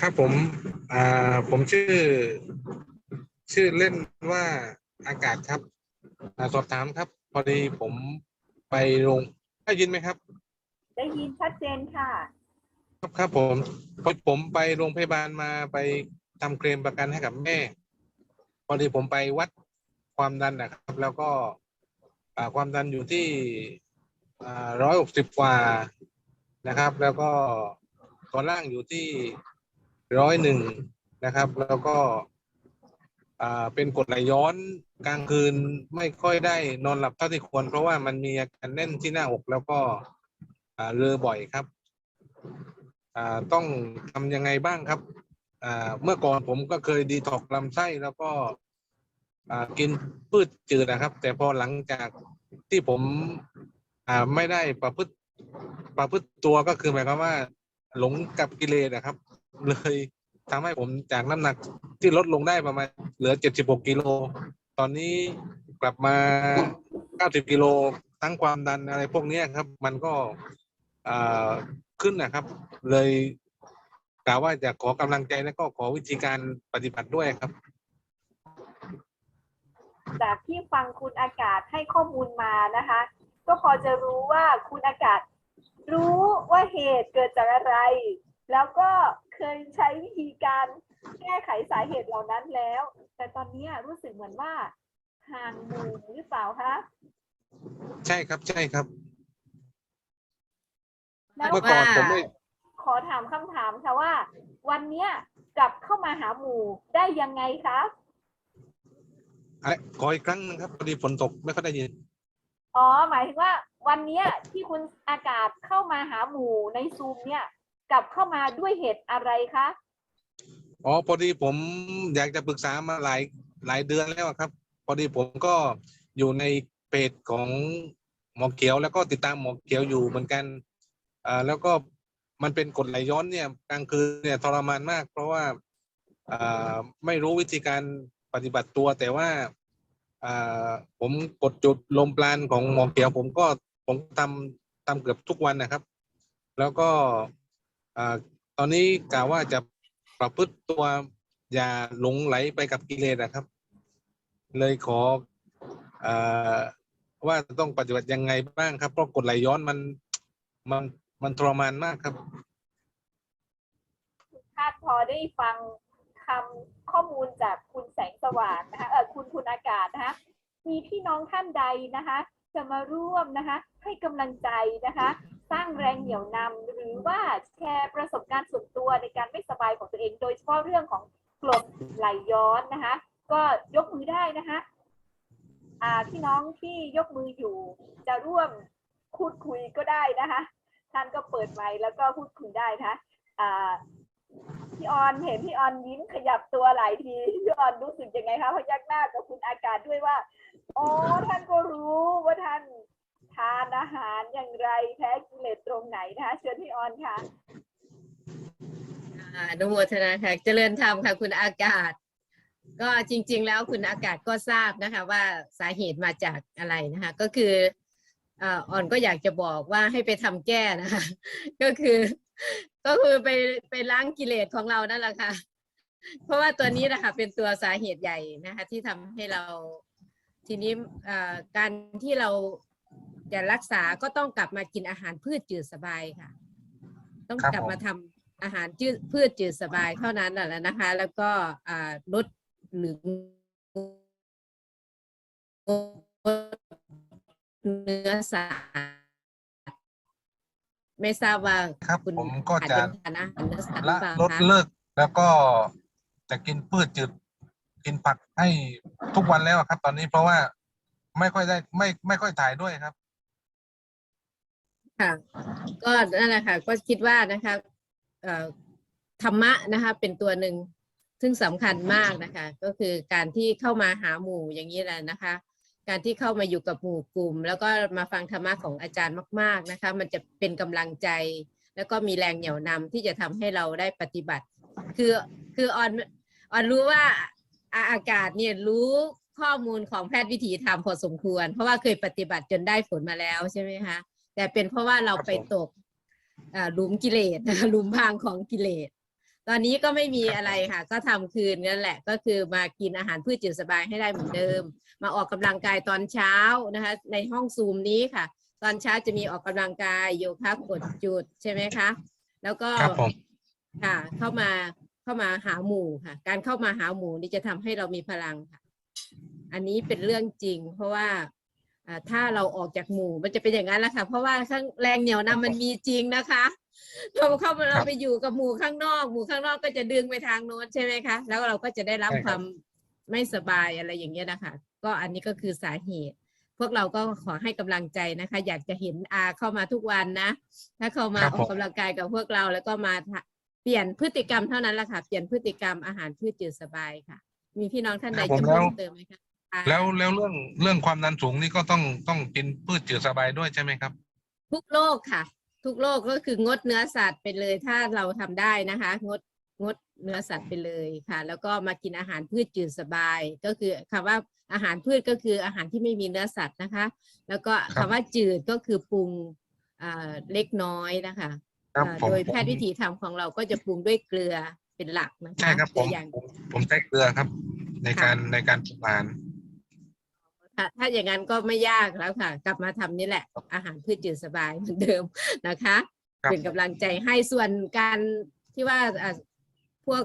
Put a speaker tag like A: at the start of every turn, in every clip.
A: ครับผมอ่าผมชื่อ ชื่อเล่นว่าอากาศครับอ่าสอบถามครับ พอดีผมไปโรงได้ยินไหมครับ
B: ได้ยินชัดเจนค่ะ
A: ครับครับผมพอผมไปโรงพยาบาลมาไปทำเคลมประกันให้กับแม่ พอดีผมไปวัดความดันนะครับ แล้วก็อ่าความดันอยู่ที่ร้อยหกสิบกว่านะครับ แล้วก็ตอนล่างอยู่ที่ ร้อยหนึ่งนะครับ แล้วก็เป็นกดไหลย้อนกลางคืนไม่ค่อยได้นอนหลับเท่าที่ควร เพราะว่ามันมีอาการแน่นที่หน้าอกแล้วก็เรือบ่อยครับต้องทำยังไงบ้างครับเมื่อก่อนผมก็เคยดีท็อกลำไส้แล้วก็กินพืชจืดนะครับ แต่พอหลังจากที่ผมไม่ได้ประพฤติประพฤติตัวก็คือหมายความว่า หลงกับกิเลสนะครับ เลยทำให้ผมจากน้ำหนักที่ลดลงได้ประมาณเหลือ 76 กิโล ตอนนี้กลับมา 90 กิโลทั้งความดันอะไรพวกนี้ครับ มันก็ขึ้นนะครับ เลยกล่าวว่าจะขอกำลังใจและก็ขอวิธีการปฏิบัติด้วยครับ
B: จากที่ฟังคุณอากาศให้ข้อมูลมานะคะ ก็พอจะรู้ว่าคุณอากาศ รู้ว่าเหตุเกิดจากอะไร แล้วก็ เคยใช้วิธีการแก้ไขสาเหตุเหล่านั้นแล้ว แต่ตอนนี้รู้สึกเหมือนว่าห่างหมู่หรือเปล่าคะ
A: ใช่ครับใช่ครับ
B: แล้ว
A: เมื่อก่อนผมไม่
B: ขอถามคำถามค่ะว่า วันเนี้ยกลับเข้ามาหาหมู่ได้ยังไงคะ
A: อะไรขออีกครั้งหนึงครับพอดีฝนตกไม่ค่อยได้ยิน
B: อ๋อหมายถึงว่า วันเนี้ยที่คุณอากาศเข้ามาหาหมู่ในซูมเนี่ย กลับเข้ามาด้วยเหตุอะไรคะ
A: อ๋อพอดีผมอยากจะปรึกษามาหลายหลายเดือนแล้วครับ พอดีผมก็อยู่ในเพจของหมอเขียว แล้วก็ติดตามหมอเขียวอยู่เหมือนกันอ่าแล้วก็มันเป็นกรดไหลย้อนเนี่ยกลางคืนเนี่ยทรมานมาก เพราะว่าอ่าไม่รู้วิธีการปฏิบัติตัวแต่ว่าอ่าผมกดจุดลมปราณของหมอเขียว ผมก็ผมทำทำเกือบทุกวันนะครับ แล้วก็ ตอนนี้กล่าวว่าจะประพฤติตัวอย่าหลงไหลไปกับกิเลสนะครับ เลยขออว่าต้องปฏิบัติยังไงบ้างครับเพราะกฎไหลย้อนมันมันมันทรมานมากครับ
B: คาดพอได้ฟังคำข้อมูลจากคุณแสงสว่างนะคะเออคุณคุณอากาศนะคะมีพี่น้องท่านใดนะคะ จะมาร่วมนะคะ ให้กำลังใจนะคะ สร้างแรงเหนี่ยวนำหรือว่าแชร์ประสบการณ์ส่วนตัวในการไม่สบายของตัวเอง โดยเฉพาะเรื่องของกรดไหลย้อนนะคะ ก็ยกมือได้นะคะอ่าพี่น้องที่ยกมืออยู่ จะร่วมพูดคุยก็ได้นะคะ ท่านก็เปิดไมค์แล้วก็พูดคุยได้นะคะอ่าพี่ออนเห็นพี่ออนยิ้มขยับตัวหลายทีพี่ออนรู้สึกยังไงคะพยักหน้ากับคุณอากาศด้วยว่า อ๋อท่านก็รู้ว่าท่านทานอาหารอย่างไรแพ้กิเลสตรงไหนนะคะเชิญพี่ออนค่ะ
C: อ่าอนุโมทนาค่ะเจริญธรรมค่ะคุณอากาศ ก็จริง ๆ แล้วคุณอากาศก็ทราบนะคะว่าสาเหตุมาจากอะไรนะคะก็คืออ่าออนก็อยากจะบอกว่าให้ไปทำแก้นะคะ ก็คือ ก็คือไปไปล้างกิเลสของเรานั่นแหละค่ะ เพราะว่าตัวนี้นะคะเป็นตัวสาเหตุใหญ่นะคะที่ทำให้เรา ทีนี้อ่าการที่เราจะรักษาก็ต้องกลับมากินอาหารพืชจืดสบายค่ะ ต้อง
A: ครับ
C: กลับ
A: ผม
C: มาทำอาหารจืดพืชจืดสบายเท่านั้นแหละนะคะ แล้วก็อ่าลดหรือเนื้อสัตว์ไม่ทราบว่า
A: ครับ
C: คุณ
A: ผมก็
C: อาจ
A: จะ
C: จะทานอาหารเนื้อสัตว์หรื
A: ละ
C: อเปล่า
A: ลด
C: คะ
A: เลิกแล้วก็จะกินพืชจืด กินผักให้ทุกวันแล้วครับ ตอนนี้เพราะว่าไม่ค่อยได้ไม่ไม่ค่อยถ่ายด้วยครับ
C: ค่ะ ก็นั่นแหละค่ะ ก็คิดว่านะคะเอ่อธรรมะนะคะ เป็นตัวหนึ่งซึ่งสำคัญมากนะคะ ก็คือการที่เข้ามาหาหมู่อย่างนี้แหละนะคะ การที่เข้ามาอยู่กับหมู่กลุ่ม แล้วก็มาฟังธรรมะของอาจารย์มาก ๆนะคะ มันจะเป็นกำลังใจ แล้วก็มีแรงเหนี่ยวนำที่จะทำให้เราได้ปฏิบัติ คือคือออนออนรู้ว่า อาอากาศเนี่ยรู้ข้อมูลของแพทย์วิถีธรรมพอสมควร เพราะว่าเคยปฏิบัติจนได้ผลมาแล้วใช่ไหมคะแต่เป็นเพราะว่าเรา
A: ครับ
C: ไป
A: ผม
C: ตกอ่าหลุมกิเลสนะคะหลุมพรางของกิเลส ตอนนี้ก็ไม่มีอะไรค่ะ ก็ทำคืนนั่นแหละ ก็คือมากินอาหารพืชจืดสบายให้ได้เหมือนเดิม มาออกกำลังกายตอนเช้านะคะ ในห้องซูมนี้ค่ะ ตอนเช้าจะมีออกกำลังกายโยคะกดจุดใช่ไหมคะ แล้วก็
A: ครับผม
C: ค่ะเข้ามา เข้ามาหาหมู่ค่ะ การเข้ามาหาหมู่นี่จะทำให้เรามีพลังค่ะ อันนี้เป็นเรื่องจริง เพราะว่าอ่าถ้าเราออกจากหมู่มันจะเป็นอย่างนั้นแหละค่ะ เพราะว่าข้างแรงเหนียวนำมันมีจริงนะคะเราเข้ามาเราไปอยู่กับหมู่ข้างนอก หมู่ข้างนอกก็จะดึงไปทางโน้นใช่ไหมคะแล้วเราก็จะได้รับ
A: ใช่
C: ค
A: ครั
C: วา
A: บ
C: มไม่สบายอะไรอย่างเงี้ยนะคะ ก็อันนี้ก็คือสาเหตุ พวกเราก็ขอให้กำลังใจนะคะ อยากจะเห็นอาเข้ามาทุกวันนะ ถ้าเข้ามา
A: ครับ
C: อ
A: ผม
C: อกกำลังกายกับพวกเราแล้วก็มาทะ เปลี่ยนพฤติกรรมเท่านั้นแหละค่ะ เปลี่ยนพฤติกรรมอาหารพืชจืดสบายค่ะ มีพี่น้องท่านใด
A: ครับผม
C: จะ
A: แล้
C: เพิ่
A: ว
C: มเติมไหมคะอ่า
A: แล้วแล้วเรื่องเรื่องความดันสูงนี่ก็ต้องต้องกินพืชจืดสบายด้วยใช่ไหมครับ
C: ทุกโรคค่ะ ทุกโรคก็คืองดเนื้อสัตว์ไปเลยถ้าเราทำได้นะคะ งดงดเนื้อสัตว์ไปเลยค่ะ แล้วก็มากินอาหารพืชจืดสบาย ก็คือคำว่าอาหารพืชก็คืออาหารที่ไม่มีเนื้อสัตว์นะคะ แล้วก็
A: ครั
C: คำ
A: บ
C: ว่าจืดก็คือปรุงอ่าเล็กน้อยนะคะ
A: ครับ
C: อ่า
A: ผม
C: โดยแพทย์วิถีทำของเราก็จะปรุงด้วยเกลือเป็นหลักนะคะ
A: ใช่ครับผ
C: ตัว
A: ม
C: อย่าง
A: ผมผมใช้เกลือครับ ในการในการปรุงอาหาร
C: ค่ะถ้าอย่างนั้นก็ไม่ยากแล้วค่ะ กลับมาทำนี่แหละอาหารพืชจืดสบายเหมือนเดิมนะคะ
A: ครับ
C: เป็นกำลังใจให้ส่วนการที่ว่าอ่าพวก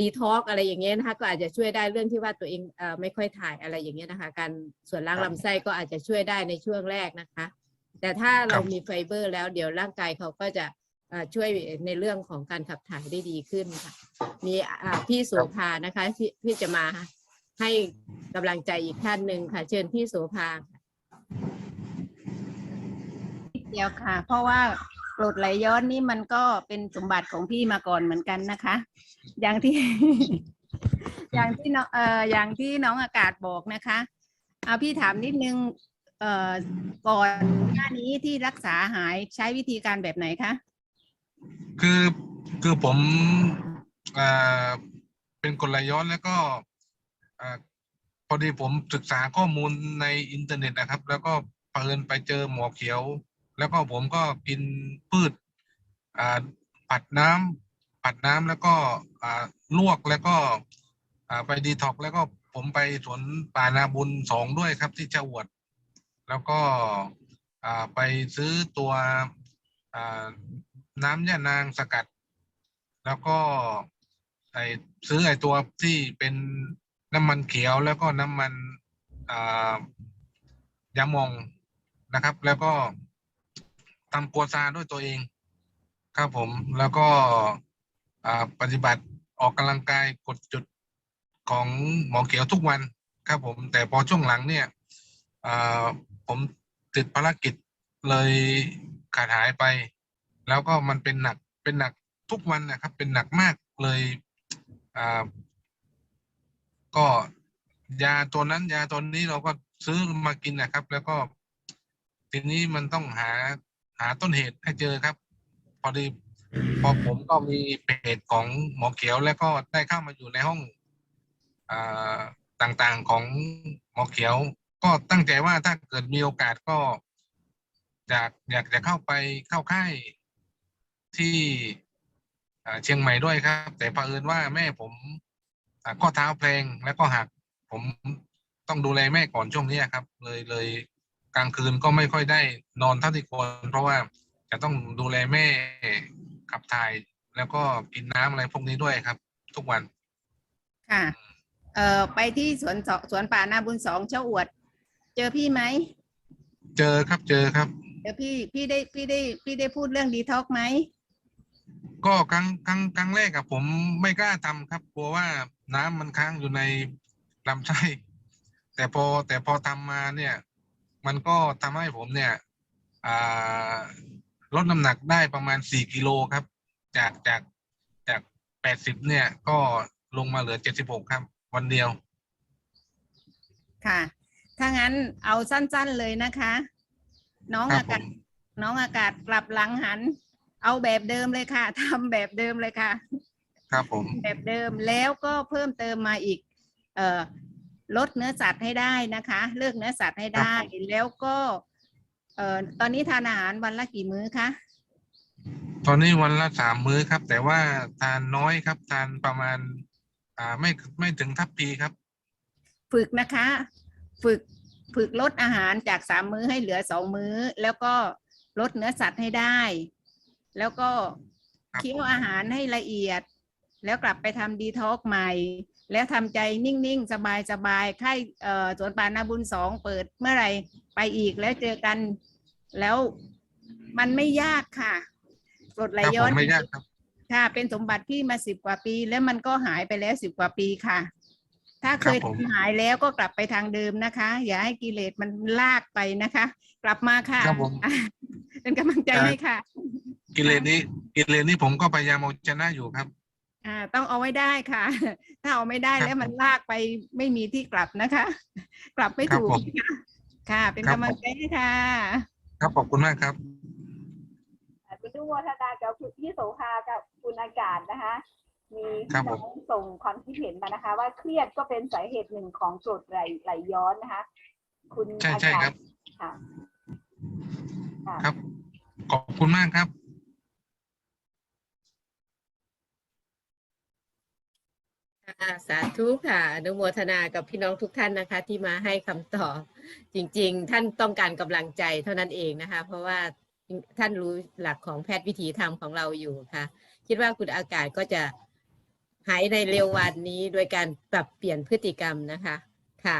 C: ดีท็อกอะไรอย่างเงี้ยนะคะก็อาจจะช่วยได้เรื่องที่ว่าตัวเองเอ่อไม่ค่อยถ่ายอะไรอย่างเงี้ยนะคะ การส่วนล้างลำไส้ก็อาจจะช่วยได้ในช่วงแรกนะคะ แต่ถ้าเรามีไฟเบอร์แล้วเดี๋ยวร่างกายเขาก็จะเอ่อ ช่วยในเรื่องของการขับถ่ายได้ดีขึ้นค่ะ มีพี่โสภานะคะที่ที่จะมาให้กำลังใจอีกท่านหนึ่งค่ะ เชิญพี่โสภา
D: เดียวค่ะ เพราะว่ากรดไหลย้อนนี่มันก็เป็นสมบัติของพี่มาก่อนเหมือนกันนะคะ อย่างที่ อย่างที่น้องเอ่ออย่างที่น้องอากาศบอกนะคะเอาพี่ถามนิดนึงเอ่อก่อนหน้านี้ที่รักษาหายใช้วิธีการแบบไหนคะ
A: คือคือผมอ่าเป็นกลไหลย้อนแล้วก็อ่าพอดีผมศึกษาข้อมูลในอินเทอร์เน็ตนะครับ แล้วก็เผอิญไปเจอหมอเขียว แล้วก็ผมก็กินพืชอ่าผัดน้ำผัดน้ำแล้วก็อ่าลวกแล้วก็อ่าไปดีท็อกแล้วก็ผมไปสวนป่านาบุญสองด้วยครับที่ชะอวด แล้วก็อ่าไปซื้อตัวอ่า น้ำยานางสกัด แล้วก็ไอซื้อไอตัวที่เป็นน้ำมันเขียวแล้วก็น้ำมันอ่ายามองนะครับ แล้วก็ทำกัวซาด้วยตัวเอง ครับผมแล้วก็อ่าปฏิบัติออกกำลังกายกดจุดของหมอเขียวทุกวันครับผม แต่พอช่วงหลังเนี่ยอ่าผมติดภารกิจเลยขาดหายไป แล้วก็มันเป็นหนักเป็นหนักทุกวันนะครับ เป็นหนักมากเลยอ่าก็ยาตัวนั้น ยาตัวนี้เราก็ซื้อมากินนะครับ แล้วก็ทีนี้มันต้องหาหาต้นเหตุให้เจอครับ พอดีพอผมก็มีเพจของหมอเขียว แล้วก็ได้เข้ามาอยู่ในห้องอ่าต่างๆของหมอเขียว ก็ตั้งใจว่าถ้าเกิดมีโอกาสก็อยากอยากจะเข้าไปเข้าค่าย ที่อ่าเชียงใหม่ด้วยครับ แต่เผอิญว่าแม่ผมอ่าข้อเท้าเพลงแล้วก็หักผมต้องดูแลแม่ก่อนช่วงนี้ครับ เลยเลยกลางคืนก็ไม่ค่อยได้นอนเท่าที่ควรเพราะว่าจะต้องดูแลแม่ขับถ่าย แล้วก็กินน้ำอะไรพวกนี้ด้วยครับ ทุกวัน
D: ค่ะ เอ่อไปที่สวนสสวนป่านาบุญสองเจ้าอวด เจอพี่ไหม
A: เจอครับเจอครับ
D: เจอพี่พี่ได้พี่ได้พี่ได้พูดเรื่องดีท็อกไหม
A: ก็ครั้งครั้งครั้งแรกอะผมไม่กล้าทำครับกลัวว่าน้ำมันค้างอยู่ในลำไส้แต่พอแต่พอทำมาเนี่ย มันก็ทำให้ผมเนี่ยอ่าลดน้ำหนักได้ประมาณสี่กิโลครับ จากจากจากแปดสิบเนี่ย ก็ลงมาเหลือเจ็ดสิบหกครับ วันเดียว
D: ค่ะ ถ้างั้นเอาสั้นๆเลยนะคะ น้อง
A: ครับ
D: อากาศ
A: ผม
D: น้องอากาศกลับหลังหัน เอาแบบเดิมเลยค่ะทำแบบเดิมเลยค่ะ
A: ครับผม
D: แบบเดิมแล้วก็เพิ่มเติมมาอีก เอ่อลดเนื้อสัตว์ให้ได้นะคะ เลือกเนื้อสัตว์ให้ได้ แล้วก็เอ่อตอนนี้ทานอาหารวันละกี่มื้อคะ
A: ตอนนี้วันละสามมื้อครับ แต่ว่าทานน้อยครับ ทานประมาณ อ่าไม่ไม่ถึงทัพพีครับ
D: ฝึกนะคะ ฝึกฝึกลดอาหารจากสามมื้อให้เหลือสองมื้อ แล้วก็ลดเนื้อสัตว์ให้ได้ แล้วก็
A: ครับ
D: เคี้ยวอาหารให้ละเอียด แล้วกลับไปทำดีท็อกใหม่ แล้วทำใจนิ่ง ๆ สบายๆค่ายเอ่อสวนป่านาบุญสองเปิดเมื่อไหร่ไปอีกแล้วเจอกันแล้วมันไม่ยากค่ะกรดไหล
A: ครับ
D: ย้
A: ผ
D: อน
A: มไม่ยากครับ
D: ค่ะ เป็นสมบัติที่มาสิบกว่าปี แล้วมันก็หายไปแล้วสิบกว่าปีค่ะ ถ้าเคย
A: ครับผม
D: ทำหายแล้วก็กลับไปทางเดิมนะคะ อย่าให้กิเลสมันลากไปนะคะ กลับมาค่ะ
A: ครับผม
D: เป็นกำลังใจ
A: ครับ
D: ให้ค่ะ
A: กิเลสนี้กิเลสนี้ผมก็พยายามเอาชนะอยู่ครับ
D: อ่าต้องเอาไว้ได้ค่ะ ถ้าเอาไม่ได้
A: ครับ
D: แล้วมันลากไปไม่มีที่กลับนะคะ กลับไม่
A: ครับ
D: ถูก
A: ผม
D: ค่ะค่ะ เป็น
A: ครับ
D: กำลัง
A: ผม
D: ใจให้ค่ะ
A: ครับขอบคุณมากครับ
B: คุณนุโมทนากับคุณพี่โสภากับคุณอากาศนะคะ มี
A: ครั
B: พี่
A: บ
B: น้องส่งความคิดเห็นมานะคะ ว่าเครียดก็เป็นสาเหตุหนึ่งของกรดไหลไหลย้อนนะคะ คุณ
A: ใช่
B: อา
A: ใช่
B: กา
A: ครั
B: ศ
A: บ
B: ค่ะค่ะ
A: ครับ ขอบคุณมากครับ
C: ค่ะสาธุค่ะอนุโมทนากับพี่น้องทุกท่านนะคะ ที่มาให้คำตอบ จริงๆ ท่านต้องการกำลังใจเท่านั้นเองนะคะ เพราะว่าท่านรู้หลักของแพทย์วิถีธรรมของเราอยู่ค่ะ คิดว่าคุณอากาศก็จะ หายในเร็ววันนี้โดยการปรับเปลี่ยนพฤติกรรมนะคะค่ะ